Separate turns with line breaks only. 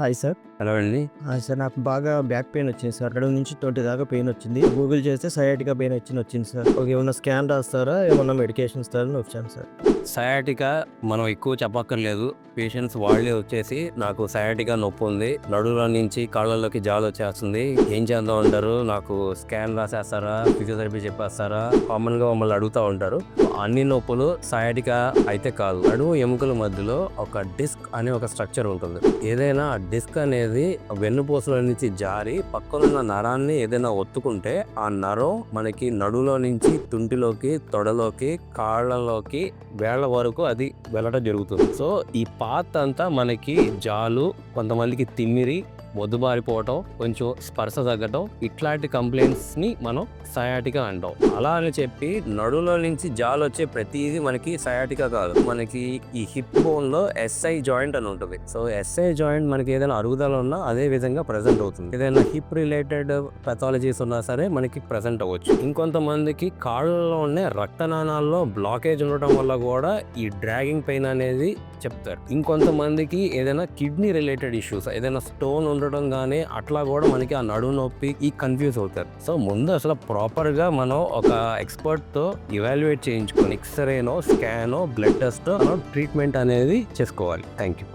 Hi sir
hello అండి
hi sir నాకు బాగా బ్యాక్ పెయిన్ వచ్చింది సార్ అక్కడ నుంచి ట్వంటీ దాకా పెయిన్ వచ్చింది. గూగుల్ చేస్తే సయాటికా పెయిన్ వచ్చింది వచ్చింది సార్ ఒక ఏమన్నా స్కాన్ రాస్తారా? ఏమన్నా మెడికేషన్ ఇస్తారని వచ్చాను సార్
సయాటికా మనం ఎక్కువ చెప్పక్కర్లేదు. పేషెంట్స్ వాళ్ళే వచ్చేసి నాకు సయాటికా నొప్పి ఉంది. నడుల నుంచి కాళ్ళలోకి జాలు వచ్చేస్తుంది. ఏం చేద్దాం అంటారు? నాకు స్కాన్ రాసేస్తారా? ఫిజియోథెరపీ చెప్పేస్తారా? కామన్గా మమ్మల్ని అడుగుతూ ఉంటారు. అన్ని నొప్పులు సయాటికా అయితే కాదు. నడుము ఎముకల మధ్యలో ఒక డిస్క్ అనే ఒక స్ట్రక్చర్ ఉంటుంది. ఏదైనా డిస్క్ అనేది వెన్నుపూసల నుంచి జారి పక్కనున్న నరాన్ని ఏదైనా ఒత్తుకుంటే ఆ నరం మనకి నడులో నుంచి తుంటిలోకి తొడలోకి కాళ్ళలోకి వేళ్ళ వరకు అది వెళ్ళడం జరుగుతుంది. సో ఈ పాత్ అంతా మనకి జాలు కొంతమందికి తిమ్మిరి మొద్దుబారిపోవటం కొంచెం స్పర్శ తగ్గటం ఇట్లాంటి కంప్లైంట్స్ని మనం సయాటికా అంటాం. అలా అని చెప్పి నడులో నుంచి జాలు వచ్చే ప్రతిదీ మనకి సయాటికా కాదు. మనకి ఈ హిప్ బోన్లో ఎస్ఐ జాయింట్ అని ఉంటుంది. సో ఎస్ఐ జాయింట్ మనకి ఏదైనా అరుగుదల ఉన్నా అదే విధంగా ప్రజెంట్ అవుతుంది. ఏదైనా హిప్ రిలేటెడ్ పెథాలజీస్ ఉన్నా సరే మనకి ప్రజెంట్ అవ్వచ్చు. ఇంకొంతమందికి కాళ్ళలో ఉండే రక్తనాళాల్లో బ్లాకేజ్ ఉండటం వల్ల కూడా ఈ డ్రాగింగ్ పెయిన్ అనేది చెప్తారు. ఇంకొంతమందికి ఏదైనా కిడ్నీ రిలేటెడ్ ఇష్యూస్ ఏదైనా స్టోన్ ఉండటం కానీ అట్లా కూడా మనకి ఆ నడు నొప్పి ఈ కన్ఫ్యూజ్ అవుతారు. సో ముందు అసలు ప్రాబ్లం ప్రాపర్గా మనం ఒక ఎక్స్పర్ట్తో ఇవాల్యుయేట్ చేయించుకొని ఎక్స్రేనో స్కానో బ్లడ్ టెస్ట్ ట్రీట్మెంట్ అనేది చేసుకోవాలి. Thank you.